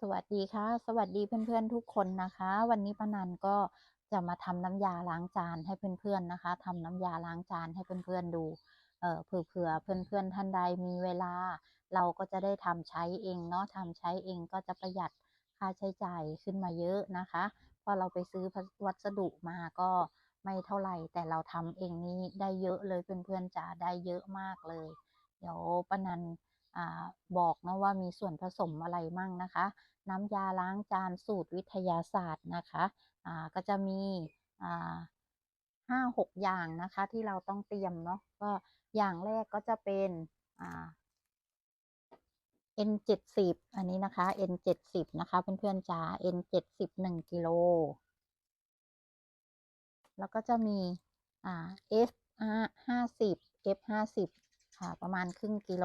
สวัสดีค่ะ สวัสดีเพื่อนๆทุกคนนะคะ วันนี้ป้านันก็จะมาทำน้ำยาล้างจานให้เพื่อนๆนะคะทำน้ำยาล้างจานให้เพื่อนๆดูเอ่อเผื่อเพื่อนๆท่านใดมีเวลา เราก็จะได้ทำใช้เองเนาะทำใช้เองก็จะประหยัดค่าใช้จ่ายขึ้นมาเยอะนะคะพอเราไปซื้อวัสดุมาก็ไม่เท่าไหร่ แต่เราทำเองนี่ได้เยอะเลยเพื่อนๆจ๋าได้เยอะมากเลย เดี๋ยวป้านัน บอกนะว่ามีส่วนผสมอะไรมั่งนะคะ น้ำยาล้างจานสูตรวิทยาศาสตร์นะคะก็จะมีห้าหกอย่างนะคะที่เราต้องเตรียมเนาะก็อย่างแรกก็จะเป็นอ่า N เจ็ดสิบอันนี้นะคะ N เจ็ดสิบนะคะเพื่อนๆจ๋า N เจ็ดสิบหนึ่งกิโลแล้วก็จะมีอ่า F ห้าสิบ F ห้าสิบค่ะประมาณครึ่งกิโล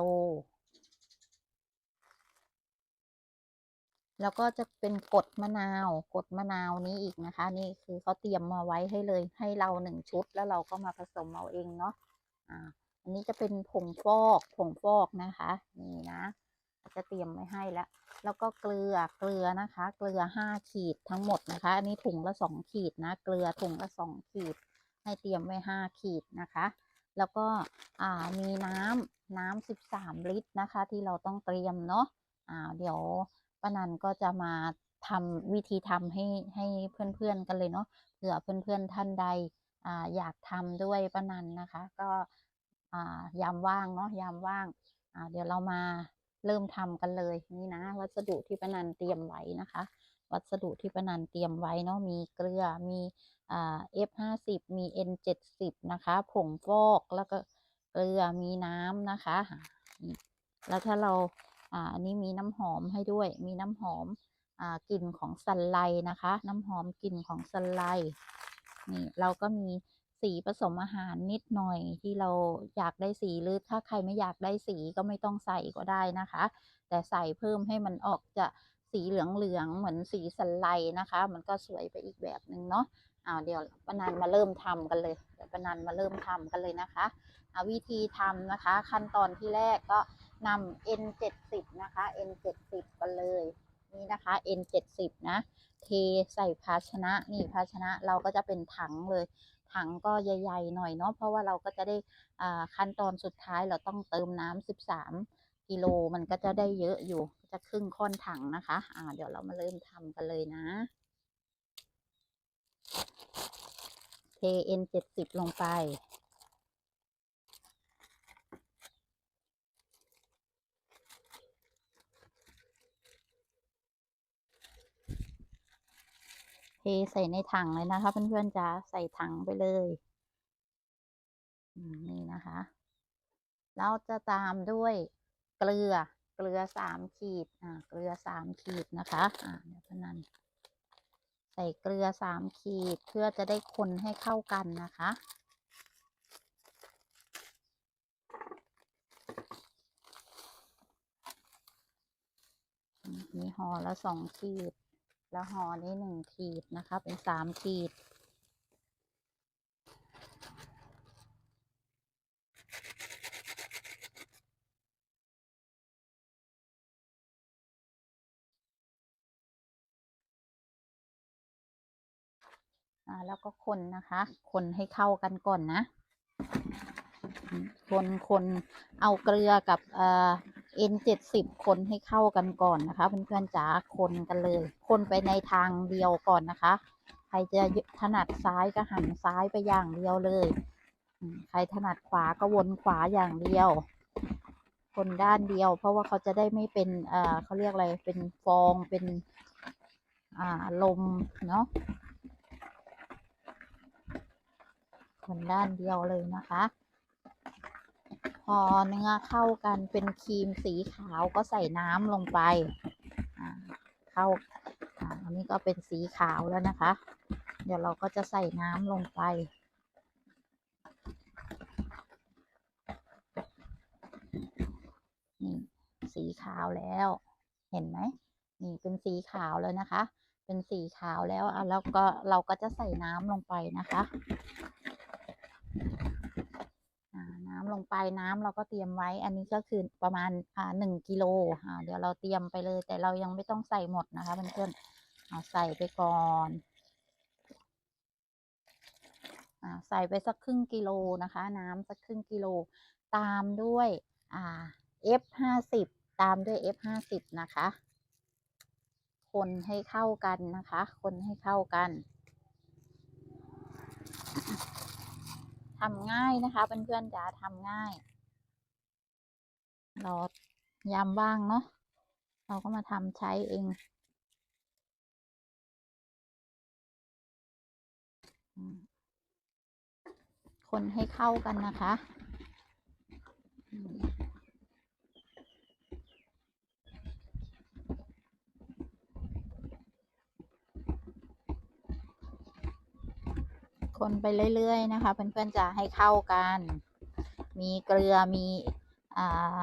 แล้วก็จะเป็นกดมะนาวกดมะนาวนี้อีกนะคะ นี่คือเขาเตรียมมาไว้ให้เลย ให้เราหนึ่งชุด แล้วเราก็มาผสมเอาเองเนาะอ่าอันนี้จะเป็นผงฟอกผงฟอกนะคะ นี่นะ จะเตรียมไว้ให้แล้ว แล้วก็เกลือเกลือนะคะ เกลือห้าขีดทั้งหมดนะคะ อันนี้ถุงละสองขีดนะ เกลือถุงละสองขีด ให้เตรียมไว้ห้าขีดนะคะ แล้วก็อ่ามีน้ำน้ำสิบสามลิตรนะคะ ที่เราต้องเตรียมเนาะอ่าเดี๋ยว ป้านันก็จะมาทำวิธีทำให้ให้เพื่อนๆกันเลยเนาะเผื่อเพื่อนๆท่านใดออยากทำด้วยป้านันนะคะ ก็ยามว่างเนาะยามว่างเดี๋ยวเรามาเริ่มทำกันเลยนี่นะ วัสดุที่ป้านันเตรียมไว้นะคะ วัสดุที่ป้านันเตรียมไว้เนาะมีเกลือมีเอ่า F ห้าสิบมี N เจ็ดสิบนะคะผงฟอกแล้วก็เกลือมีน้ำนะคะแล้วถ้าเรา อ่าอันนี้มีน้ำหอมให้ด้วย มีน้ำหอมอ่ากลิ่นของสันไลนะคะ น้ำหอมกลิ่นของสันไลนี่เราก็มีสีผสมอาหารนิดหน่อยที่เราอยากได้สีหรือถ้าใครไม่อยากได้สีก็ไม่ต้องใส่ก็ได้นะคะ แต่ใส่เพิ่มให้มันออกจะสีเหลืองๆเหมือนสีสันไลนะคะ มันก็สวยไปอีกแบบหนึ่งเนาะเอาเดี๋ยวปนันมาเริ่มทำกันเลยเดี๋ยวปนันมาเริ่มทำกันเลยนะคะเอาวิธีทำนะคะ ขั้นตอนที่แรกก็ นำ N 7 0 นะคะ N 7 0 กันเลย นี่นะคะ N 7 0 นะ เทใส่ภาชนะ นี่ภาชนะเราก็จะเป็นถังเลย ถังก็ใหญ่ๆหน่อยเนาะ เพราะว่าเราก็จะได้ขั้นตอนสุดท้ายเราต้องเติมน้ำ13 กิโลมันก็จะได้เยอะอยู่ จะครึ่งค่อนถังนะคะอ่าเดี๋ยวเรามาเริ่มทำกันเลยนะเท N 70 ลงไป เทใส่ในถังเลยนะคะเพื่อนๆจะใส่ถังไปเลยนี่นะคะ เราจะตามด้วยเกลือเกลือสามขีดอ่าเกลือสามขีดนะคะอ่าเดี๋ยวพนันใส่เกลือสามขีดเพื่อจะได้คนให้เข้ากันนะคะมีห่อละสองขีด แล้วห่อนี้หนึ่งขีดนะคะ เป็นสามขีด อ่า แล้วก็คนนะคะ คนให้เข้ากันก่อนนะ คนคนเอาเกลือกับเอ่อ N เจ็ดสิบคนให้เข้ากันก่อนนะคะเพื่อนๆจ๋าคนกันเลย คนไปในทางเดียวก่อนนะคะ ใครจะถนัดซ้ายก็หันซ้ายไปอย่างเดียวเลยใครถนัดขวาก็วนขวาอย่างเดียว คนด้านเดียว เพราะว่าเขาจะได้ไม่เป็นเอ่อเขาเรียกอะไรเป็นฟองเป็นอ่าลมเนาะคนด้านเดียวเลยนะคะ พอเนื้อเข้ากันเป็นครีมสีขาวก็ใส่น้ำลงไปเข้าอันนี้ก็เป็นสีขาวแล้วนะคะ เดี๋ยวเราก็จะใส่น้ำลงไป นี่สีขาวแล้ว เห็นไหม นี่เป็นสีขาวแล้วนะคะ เป็นสีขาวแล้วอะแล้วก็เราก็จะใส่น้ำลงไปนะคะ ลงไปน้ำเราก็เตรียมไว้ อันนี้ก็คือประมาณอ่าหนึ่งกิโลอ่าเดี๋ยวเราเตรียมไปเลย แต่เรายังไม่ต้องใส่หมดนะคะเพื่อนๆเอาใส่ไปก่อนอ่าใส่ไปสักครึ่งกิโลนะคะ น้ำสักครึ่งกิโลตามด้วยอ่า F ห้าสิบตามด้วย F ห้าสิบนะคะ คนให้เข้ากันนะคะ คนให้เข้ากันำง่ายนะคะเพื่อนๆจ๋าทำง่าย เรายามว่างเนาะเราก็มาทำใช้เองคนให้เข้ากันนะคะ คนไปเรื่อย ๆ นะคะ เพื่อนๆจะให้เข้ากัน มีเกลือมีอ่า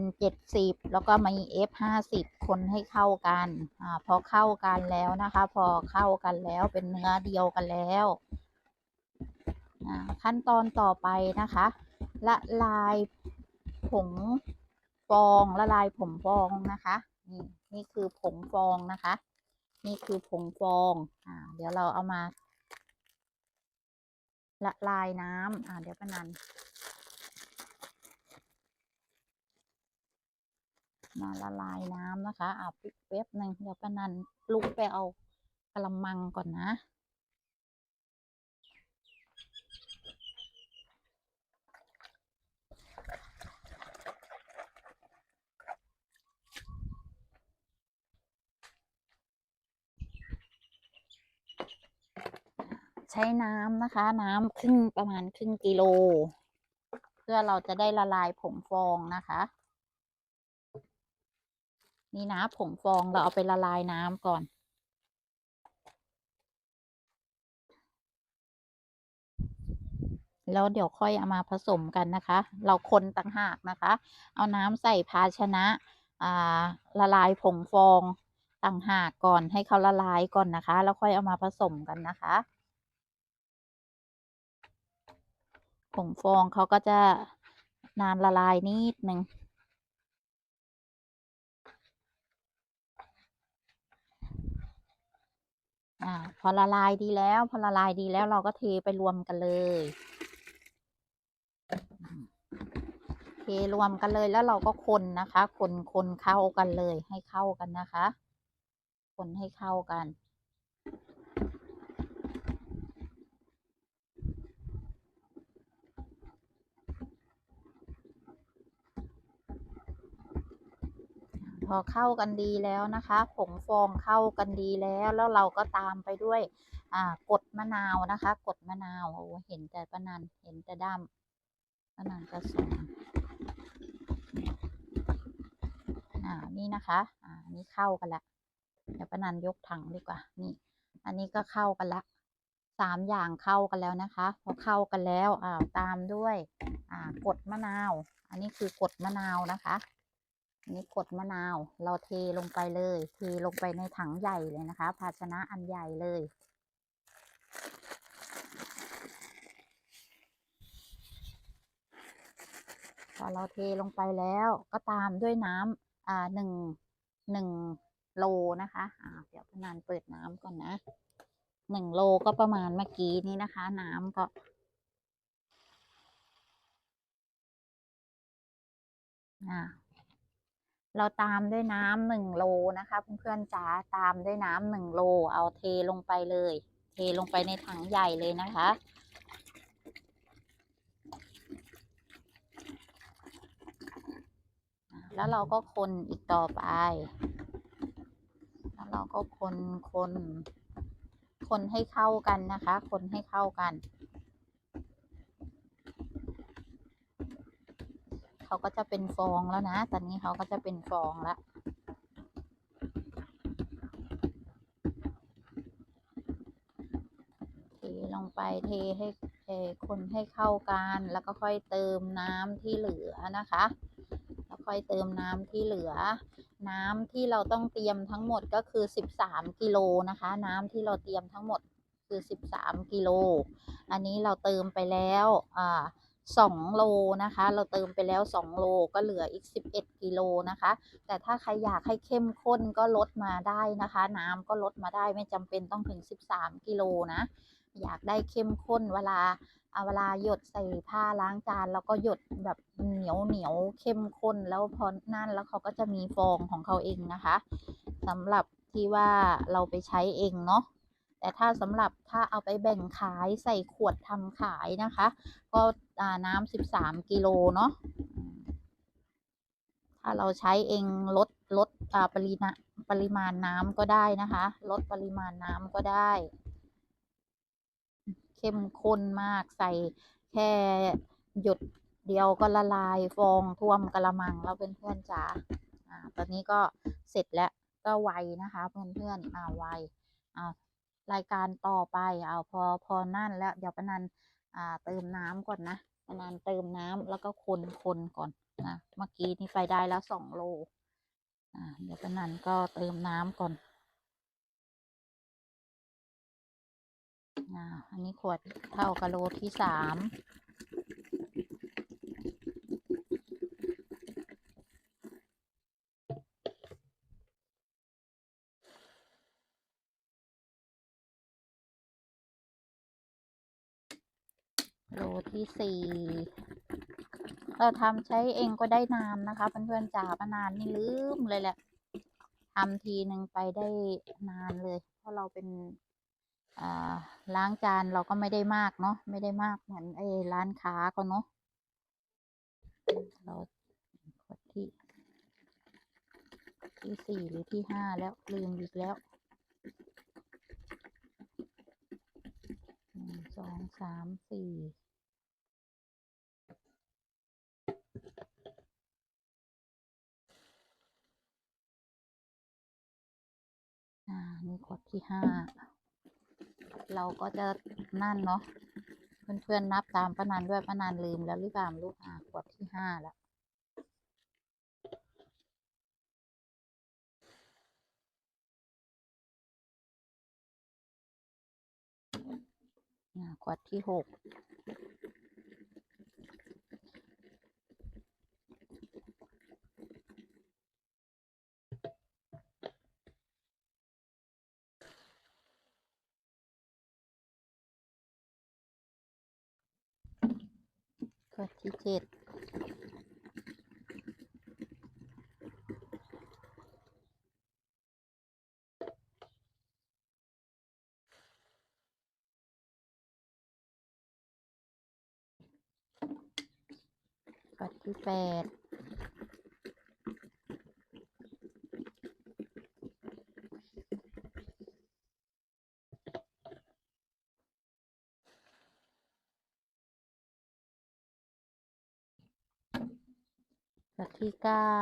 N เจ็ดสิบแล้วก็มี F ห้าสิบคนให้เข้ากันอ่าพอเข้ากันแล้วนะคะ พอเข้ากันแล้วเป็นเนื้อเดียวกันแล้วขั้นตอนต่อไปนะคะ ละลายผงฟองละลายผงฟองนะคะ นี่นี่คือผงฟองนะคะ นี่คือผงฟองอ่าเดี๋ยวเราเอามา ละลายน้ำอ่าเดี๋ยวปะนันมาละลายน้ำนะคะอ่าปิดเว็บหนึ่งเดี๋ยวปะนันลุกไปเอากระมังก่อนนะ ใช้น้ำนะคะ น้ำครึ่งประมาณครึ่งกิโล เพื่อเราจะได้ละลายผงฟองนะคะ นี่นะผงฟองเราเอาไปละลายน้ำก่อน แล้วเดี๋ยวค่อยเอามาผสมกันนะคะ เราคนต่างหากนะคะ เอาน้ำใส่ภาชนะอ่าละลายผงฟองต่างหากก่อนให้เขาละลายก่อนนะคะ แล้วค่อยเอามาผสมกันนะคะ ผงฟองเขาก็จะนานละลายนิดหนึ่งอ่าพอละลายดีแล้ว พอละลายดีแล้วเราก็เทไปรวมกันเลยเทรวมกันเลยแล้วเราก็คนนะคะ คนคนเข้ากันเลยให้เข้ากันนะคะ คนให้เข้ากัน พอเข้ากันดีแล้วนะคะผงฟองเข้ากันดีแล้ว แล้วเราก็ตามไปด้วยอ่ากดมะนาวนะคะกดมะนาวโอ้เห็นแต่ปะนันเห็นแต่ด้ามปะนันจะสอนอ่านี่นะคะอ่านี่เข้ากันละเดี๋ยวปะนันยกถังดีกว่านี่ อันนี้ก็เข้ากันละสามอย่างเข้ากันแล้วนะคะ พอเข้ากันแล้วอ่าตามด้วยอ่ากดมะนาว อันนี้คือกดมะนาวนะคะ นี้กดมะนาว เราเทลงไปเลย เทลงไปในถังใหญ่เลยนะคะ ภาชนะอันใหญ่เลย พอเราเทลงไปแล้วก็ตามด้วยน้ำอ่าหนึ่งหนึ่งโลนะคะอ่าเดี๋ยวพนานเปิดน้ำก่อนนะหนึ่งโลก็ประมาณเมื่อกี้นี้นะคะ น้ำก็อ่า เราตามด้วยน้ำหนึ่งโลนะคะเพื่อนๆจ๋าตามด้วยน้ำหนึ่งโล เอาเทลงไปเลย เทลงไปในถังใหญ่เลยนะคะ แล้วเราก็คนอีกต่อไป แล้วเราก็คนคนคนให้เข้ากันนะคะ คนให้เข้ากัน เขาก็จะเป็นฟองแล้วนะ ตอนนี้เขาก็จะเป็นฟองแล้วเทลงไปเทให้เทคนให้เข้ากัน แล้วก็ค่อยเติมน้ำที่เหลือนะคะแล้วค่อยเติมน้ำที่เหลือ น้ำที่เราต้องเตรียมทั้งหมดก็คือสิบสามกิโลนะคะ น้ำที่เราเตรียมทั้งหมดคือสิบสามกิโล อันนี้เราเติมไปแล้วอ่า สองโลนะคะ เราเติมไปแล้วสองโลก็เหลืออีกสิบเอ็ดกิโลนะคะ แต่ถ้าใครอยากให้เข้มข้นก็ลดมาได้นะคะ น้ำก็ลดมาได้ไม่จำเป็นต้องถึงสิบสามกิโลนะ อยากได้เข้มข้นเวลาเอาเวลาหยดใส่ผ้าล้างจานแล้วก็หยดแบบเหนียวเหนียวเข้มข้นแล้วพอนั่นแล้วเขาก็จะมีฟองของเขาเองนะคะสำหรับที่ว่าเราไปใช้เองเนาะ แต่ถ้าสำหรับถ้าเอาไปแบ่งขายใส่ขวดทำขายนะคะ ก็น้ำสิบสามกิโลเนาะถ้าเราใช้เองลดลดปริมาณปริมาณน้ำก็ได้นะคะ ลดปริมาณน้ำก็ได้ เข้มข้นมากใส่แค่หยดเดียวก็ละลายฟองท่วมกระมังแล้วเพื่อนๆจ๋าอ่า ตอนนี้ก็เสร็จแล้วก็ไวนะคะ เพื่อนๆอ่าไวอ่า รายการต่อไป เอาพอพอนั่นแล้วเดี๋ยวปนันอ่าเติมน้ำก่อนนะปนันเติมน้ำแล้วก็คนคนก่อนนะเมื่อกี้นี่ไปได้แล้วสองโลอ่าเดี๋ยวปนันก็เติมน้ำก่อนอ่าอันนี้ขวดเท่ากับโลที่สาม ที่สี่เราทำใช้เองก็ได้นานนะคะเพื่อนๆจ๋าปานานนี่ลืมเลยแหละทำทีหนึ่งไปได้นานเลย เพราะเราเป็นล้างจานเราก็ไม่ได้มากเนาะไม่ได้มากเหมือนไอ้ร้านค้าก็เนาะเราขวดที่ ที่สี่หรือที่ห้าแล้วลืมอีกแล้วหนึ่งสองสามสี่ อ่า นี่ขวด ที่ห้าเราก็จะนั่นเนาะเพื่อนๆนับตามป้านานด้วยป้านานลืมแล้วหรือเปล่าลูกอ่าขวดที่ห้าแล้วขวดที่หก ขวดที่เจ็ดก็ที่แปด ที่เก้า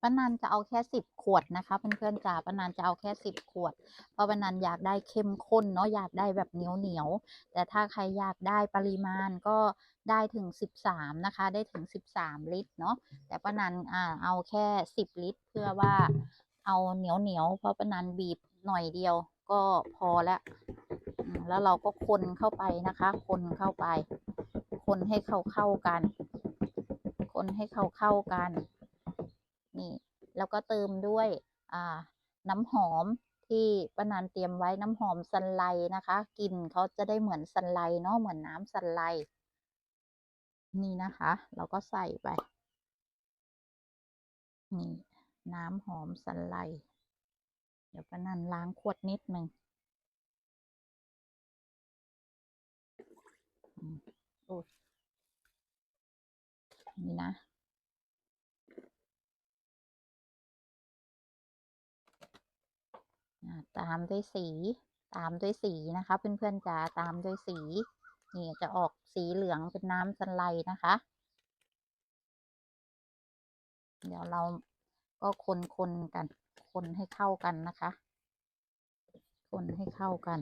ป้านันจะเอาแค่สิบขวดนะคะเพื่อนๆจ๋าป้านันจะเอาแค่สิบขวด เพราะป้านันอยากได้เข้มข้นเนาะอยากได้แบบเหนียวเหนียวแต่ถ้าใครอยากได้ปริมาณก็ได้ถึงสิบสามนะคะ ได้ถึงสิบสามลิตรเนาะแต่ป้านันอ่าเอาแค่สิบลิตร เพื่อว่าเอาเหนียวเหนียวเพราะป้านันบีบหน่อยเดียวก็พอแล้วแล้วเราก็คนเข้าไปนะคะ คนเข้าไป คนให้เข้าเข้ากัน คนให้เข้าเข้ากัน นี่แล้วก็เติมด้วยอ่าน้ำหอมที่ป้านันเตรียมไว้น้ำหอมซันไลนะคะกลิ่นเขาจะได้เหมือนซันไลเนาะเหมือนน้ำซันไลนี่นะคะ เราก็ใส่ไปนี่น้ำหอมซันไลเดี๋ยวป้านันล้างขวดนิดหนึ่งนี่นะ อ่า ตามด้วยสี ตามด้วยสีนะคะ เพื่อนๆจะตามด้วยสี นี่จะออกสีเหลืองเป็นน้ำสันไลนะคะ เดี๋ยวเราก็คนคนกัน คนให้เข้ากันนะคะ คนให้เข้ากัน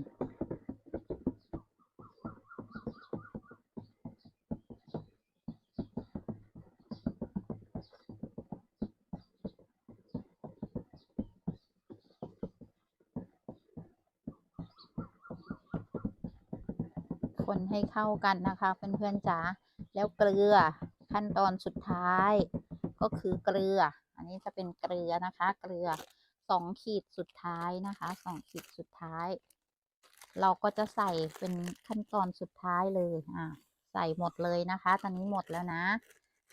คน ให้เข้ากันนะคะเพื่อนๆจ๋าแล้วเกลือขั้นตอนสุดท้าย ก็คือเกลือ อันนี้จะเป็นเกลือนะคะ เกลือสองขีดสุดท้ายนะคะสองขีดสุดท้าย เราก็จะใส่เป็นขั้นตอนสุดท้ายเลยอ่าใส่หมดเลยนะคะ ตอนนี้หมดแล้วนะ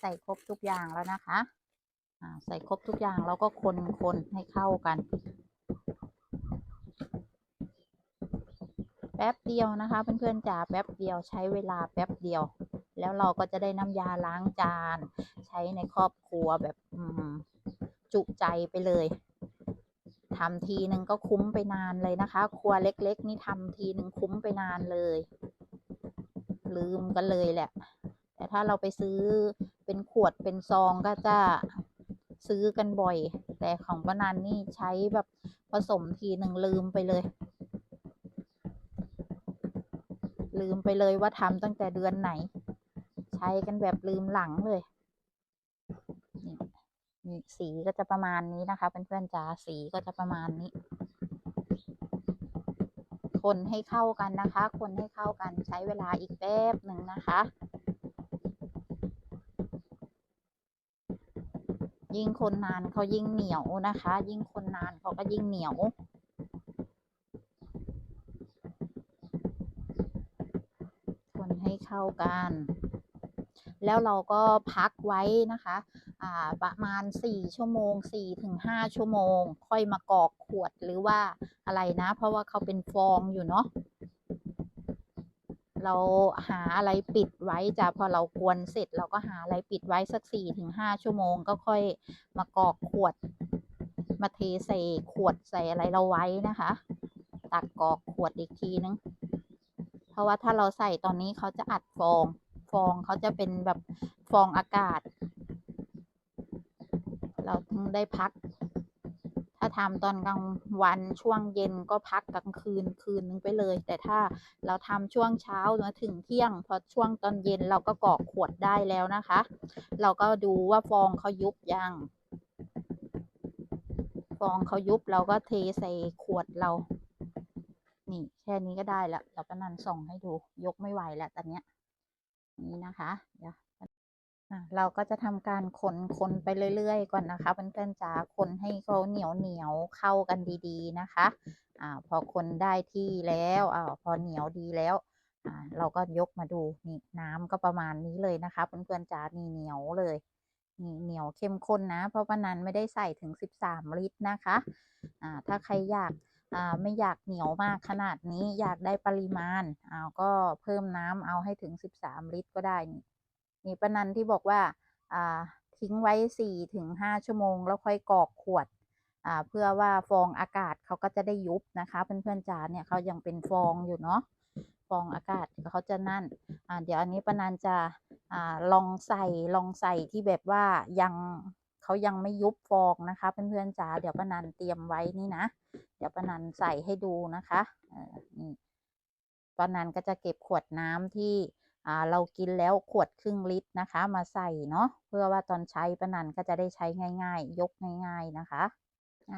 ใส่ครบทุกอย่างแล้วนะคะอ่าใส่ครบทุกอย่างแล้วก็คนคนให้เข้ากัน แป๊บเดียวนะคะ เพื่อนๆจ๋าแป๊บเดียวใช้เวลาแป๊บเดียว แล้วเราก็จะได้น้ำยาล้างจาน ใช้ในครอบครัวแบบจุใจไปเลยทำทีนึงก็คุ้มไปนานเลยนะคะ ครัวเล็ก ๆ นี่ทำทีนึงคุ้มไปนานเลย ลืมกันเลยแหละ แต่ถ้าเราไปซื้อเป็นขวดเป็นซองก็จะซื้อกันบ่อย แต่ของป้านันนี่ใช้แบบผสมทีหนึ่งลืมไปเลย ลืมไปเลยว่าทำตั้งแต่เดือนไหน ใช้กันแบบลืมหลังเลยนี่สีก็จะประมาณนี้นะคะเพื่อนๆจ๋าสีก็จะประมาณนี้ คนให้เข้ากันนะคะ คนให้เข้ากันใช้เวลาอีกแป๊บหนึ่งนะคะ ยิ่งคนนานเขายิ่งเหนียวนะคะ ยิ่งคนนานเขาก็ยิ่งเหนียว คนให้ เข้ากัน แล้วเราก็พักไว้นะคะประมาณ 4 ชั่วโมง4ถึง5ชั่วโมง ค่อยมากรอกขวดหรือว่าอะไรนะ เพราะว่าเขาเป็นฟองอยู่เนาะเราหาอะไรปิดไว้จ้ะพอเรากวนเสร็จเราก็หาอะไรปิดไว้สัก4ถึง5ชั่วโมง ก็ค่อยมากรอกขวด มาเทใส่ขวดใส่อะไรเราไว้นะคะ ตักกรอกขวดอีกทีนึง เพราะว่าถ้าเราใส่ตอนนี้เขาจะอัดฟอง ฟองเขาจะเป็นแบบฟองอากาศ เราถึงได้พัก ถ้าทำตอนกลางวันช่วงเย็นก็พักกลางคืนคืนนึงไปเลย แต่ถ้าเราทำช่วงเช้ามาถึงเที่ยง พอช่วงตอนเย็นเราก็กรอกขวดได้แล้วนะคะ เราก็ดูว่าฟองเขายุบยัง ฟองเขายุบเราก็เทใส่ขวดเรา ค่นี้ก็ได้แล้วเดี๋ยวป้านันส่งให้ดูยกไม่ไหวแล้วตอนเนี้ยนี่นะคะเดี๋ยวเราก็จะทำการคนคนไปเรื่อยๆก่อนนะคะเพื่อนๆจ๋าคนให้เขาเหนียวเหนียวเข้ากันดีๆนะคะอ่าพอคนได้ที่แล้วอ่าพอเหนียวดีแล้วอ่าเราก็ยกมาดูนี่น้ำก็ประมาณนี้เลยนะคะเพื่อนๆจ๋านี่เหนียวเลยนี่เหนียวเข้มข้นนะ เพราะว่านั้นไม่ได้ใส่ถึง 13 ลิตรนะคะอ่าถ้าใครอยาก อ่าไม่อยากเหนียวมากขนาดนี้อยากได้ปริมาณเอาก็เพิ่มน้ำเอาให้ถึง 13 ลิตรก็ได้ นี่นี่ปานันที่บอกว่าอ่าทิ้งไว้ 4 ถึง 5 ชั่วโมง แล้วค่อยกรอกขวดอ่าเพื่อว่าฟองอากาศเขาก็จะได้ยุบนะคะ เพื่อนๆจ๋าเนี่ยเขายังเป็นฟองอยู่เนาะฟองอากาศเขาจะนั่นอ่าเดี๋ยวอันนี้ปานันจะอ่าลองใส่ลองใส่ที่แบบว่ายัง เขายังไม่ยุบฟองนะคะ เพื่อนๆจ๋าเดี๋ยวปานันเตรียมไว้นี่นะ เดี๋ยวปานันใส่ให้ดูนะคะเออนี่ปานันก็จะเก็บขวดน้ำที่อ่าเรากินแล้วขวดครึ่งลิตรนะคะ มาใส่เนาะเพื่อว่าตอนใช้ปานันก็จะได้ใช้ง่าย ๆ ยกง่าย ๆนะคะอ่า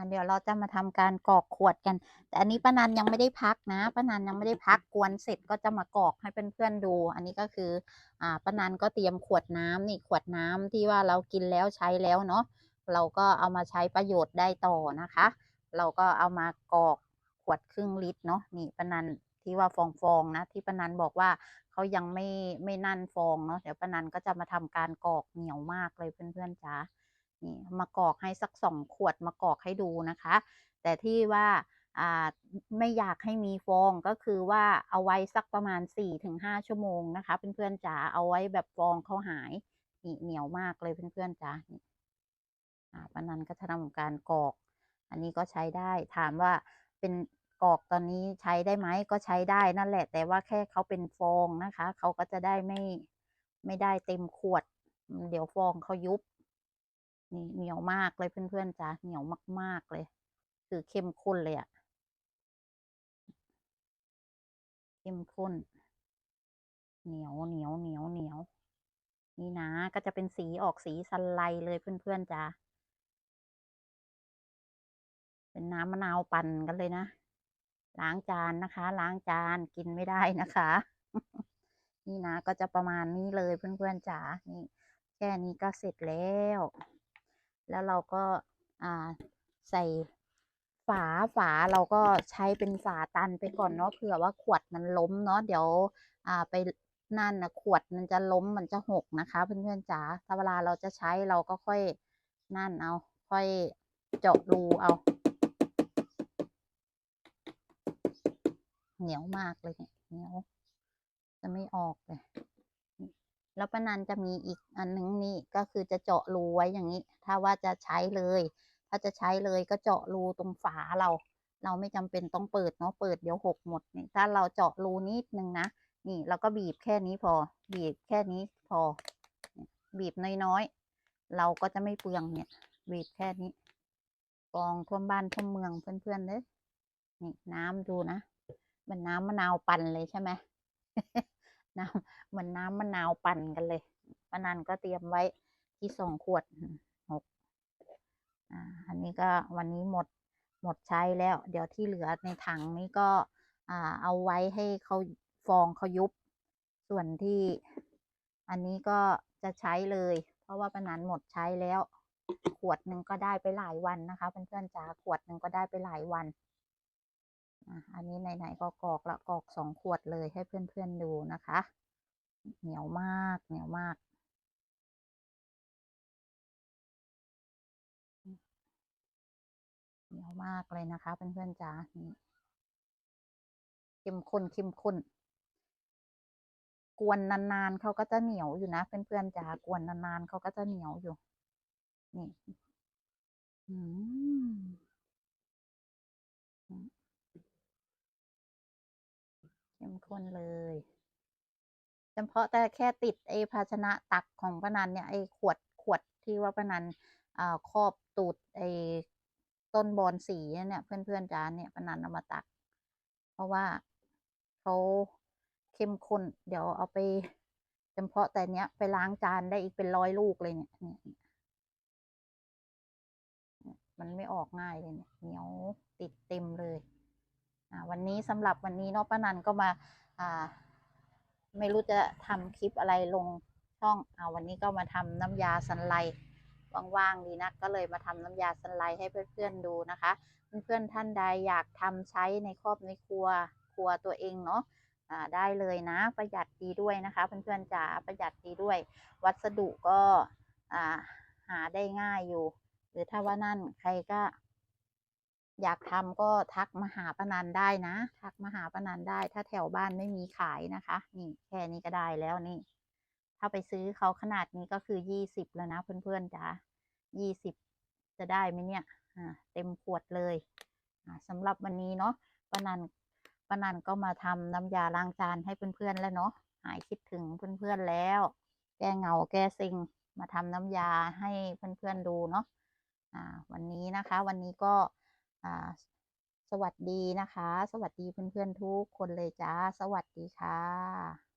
เดี๋ยวเราจะมาทำการกรอกขวดกัน แต่อันนี้ป้านันยังไม่ได้พักนะป้านันยังไม่ได้พักกวนเสร็จก็จะมากรอกให้เพื่อนๆดู อันนี้ก็คืออ่าป้านันก็เตรียมขวดน้ำนี่ขวดน้ำที่ว่าเรากินแล้วใช้แล้วเนาะเราก็เอามาใช้ประโยชน์ได้ต่อนะคะ เราก็เอามากรอกขวดครึ่งลิตรเนาะนี่ป้านันที่ว่าฟองฟองๆนะที่ป้านันบอกว่าเขายังไม่ไม่นั่นฟองเนาะเดี๋ยวป้านันก็จะมาทำการกรอกเหนียวมากเลยเพื่อนๆจ๋า นี่มากรอกให้สักสองขวดมากรอกให้ดูนะคะ แต่ที่ว่าไม่อยากให้มีฟองก็คือว่าเอาไว้สักประมาณ 4-5 ชั่วโมงนะคะเพื่อนๆจ๋าเอาไว้แบบฟองเขาหายนี่เหนียวมากเลยเพื่อนๆจ๋าอ่าปนันก็จะทำการกรอก อันนี้ก็ใช้ได้ถามว่าเป็นกรอกตอนนี้ใช้ได้ไหมก็ใช้ได้นั่นแหละ แต่ว่าแค่เขาเป็นฟองนะคะเขาก็จะได้ไม่ไม่ได้เต็มขวด เดี๋ยวฟองเขายุบ นี่เหนียวมากเลยเพื่อนๆจ้ะเหนียวมากๆเลย คือเข้มข้นเลยอะเข้มข้น เหนียวเหนียวเหนียวเหนียว นี่นะก็จะเป็นสีออกสีสไลด์เลยเพื่อนๆจ้ะเป็นน้ำมะนาวปั่นกันเลยนะล้างจานนะคะ ล้างจานกินไม่ได้นะคะ นี่นะก็จะประมาณนี้เลยเพื่อนๆจ๋านี่แค่นี้ก็เสร็จแล้ว แล้วเราก็อ่าใส่ฝาฝาเราก็ใช้เป็นฝาตันไปก่อนเนาะเผื่อว่าขวดมันล้มเนาะเดี๋ยวอ่าไปนั่นนะขวดมันจะล้มมันจะหกนะคะ เพื่อนๆจ๋าถ้าเวลาเราจะใช้เราก็ค่อยนั่นเอา ค่อยเจาะรูเอา เหนียวมากเลยเนี่ยเหนียวจะไม่ออกเลย แล้วป้านันจะมีอีกอันหนึงนี่ก็คือจะเจาะรูไว้อย่างนี้ ถ้าว่าจะใช้เลย ถ้าจะใช้เลยก็เจาะรูตรงฝาเรา เราไม่จำเป็นต้องเปิดเนาะเปิดเดี๋ยวหกหมดนี่ถ้าเราเจาะรูนิดนึงนะนี่เราก็บีบแค่นี้พอ บีบแค่นี้พอ บีบน้อยๆเราก็จะไม่เปลืองเนี่ย บีบแค่นี้กองท่วมบ้านท่วมเมืองเพื่อนๆเลยนี่น้ำดูนะมันน้ำมะนาวปั่นเลยใช่ไหม น้ำเหมือนน้ำมะนาวปั่นกันเลยปนันก็เตรียมไว้ที่สองขวดหกอ่าอันนี้ก็วันนี้หมดหมดใช้แล้ว เดี๋ยวที่เหลือในถังนี้ก็อ่าเอาไว้ให้เขาฟองเขายุบ ส่วนที่อันนี้ก็จะใช้เลย เพราะว่าปนันหมดใช้แล้ว ขวดหนึ่งก็ได้ไปหลายวันนะคะเพื่อนๆจ๋าขวดหนึ่งก็ได้ไปหลายวัน อันนี้ไหนๆก็กรอกละกรอกสองขวดเลยให้เพื่อนๆดูนะคะ เหนียวมากเหนียวมาก เหนียวมากเลยนะคะ เพื่อนๆจ๋านี่เข้มข้นเข้มข้นกวนนานๆเขาก็จะเหนียวอยู่นะเพื่อนๆจ๋ากวนนานๆเขาก็จะเหนียวอยู่ นี่ อืม ข้มข้นเลยเฉพาะแต่แค่ติดไอ้ภาชนะตักของป้านันเนี่ยไอ้ขวดขวดที่ว่าป้านันอ่าครอบตูดไอ้ต้นบอนสีเนี่ยเพื่อนๆจานเนี่ยป้านันเอามาตัก เพราะว่าเขาเข้มข้นเดี๋ยวเอาไปเฉพาะแต่เนี้ยไปล้างจานได้อีกเป็นร้อยลูกเลยเนี่ยเนี่ยมันไม่ออกง่ายเลยเนี่ยเหนียวติดเต็มเลย วันนี้สำหรับวันนี้เนาะป้านันก็มาไม่รู้จะทำคลิปอะไรลงช่องอวันนี้ก็มาทำน้ำยาสันไลว่างๆดีนะก็เลยมาทำน้ำยาสันไลให้เพื่อนๆดูนะคะ เพื่อนๆท่านใดอยากทำใช้ในครอบในครัวครัวตัวเองเนาะได้เลยนะประหยัดดีด้วยนะคะเพื่อนๆจ๋าประหยัดดีด้วย วัสดุก็หาได้ง่ายอยู่ หรือถ้าว่านั่นใครก็ อยากทำก็ทักมาหาปนันได้นะ ทักมาหาปนันได้ ถ้าแถวบ้านไม่มีขายนะคะ นี่แค่นี้ก็ได้แล้วนี่ ถ้าไปซื้อเขาขนาดนี้ก็คือยี่สิบแล้วนะเพื่อนๆจ๋ายี่สิบจะได้ไหมเนี่ยอ่าเต็มขวดเลยอ่าสำหรับวันนี้เนาะปนันปนันก็มาทำน้ำยาล้างจานให้เพื่อนๆแล้วเนาะหายคิดถึงเพื่อนๆแล้ว แก้เหงาแก้ซิงมาทำน้ำยาให้เพื่อนๆดูเนาะอ่าวันนี้นะคะ วันนี้ก็ อ่า สวัสดีนะคะ สวัสดีเพื่อนๆทุกคนเลยจ้า สวัสดีค่ะ